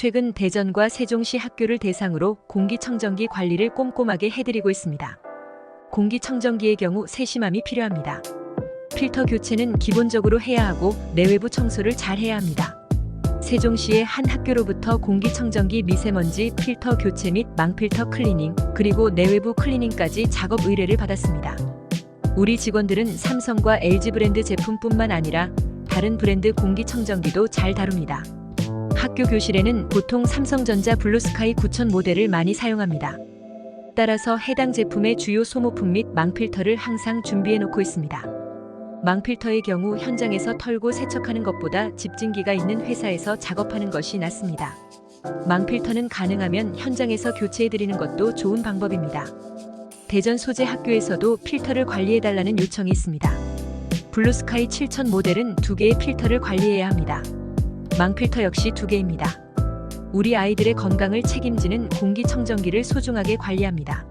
최근 대전과 세종시 학교를 대상으로 공기청정기 관리를 꼼꼼하게 해드리고 있습니다. 공기청정기의 경우 세심함이 필요합니다. 필터 교체는 기본적으로 해야 하고 내외부 청소를 잘 해야 합니다. 세종시의 한 학교로부터 공기청정기 미세먼지 필터 교체 및 망필터 클리닝, 그리고 내외부 클리닝까지 작업 의뢰를 받았습니다. 우리 직원들은 삼성과 LG 브랜드 제품뿐만 아니라 다른 브랜드 공기청정기도 잘 다룹니다. 학교 교실에는 보통 삼성전자 블루스카이 9000 모델을 많이 사용합니다. 따라서 해당 제품의 주요 소모품 및 망필터를 항상 준비해 놓고 있습니다. 망필터의 경우 현장에서 털고 세척하는 것보다 집진기가 있는 회사에서 작업하는 것이 낫습니다. 망필터는 가능하면 현장에서 교체해 드리는 것도 좋은 방법입니다. 대전 소재 학교에서도 필터를 관리해 달라는 요청이 있습니다. 블루스카이 7000 모델은 두 개의 필터를 관리해야 합니다. 망필터 역시 두 개입니다. 우리 아이들의 건강을 책임지는 공기청정기를 소중하게 관리합니다.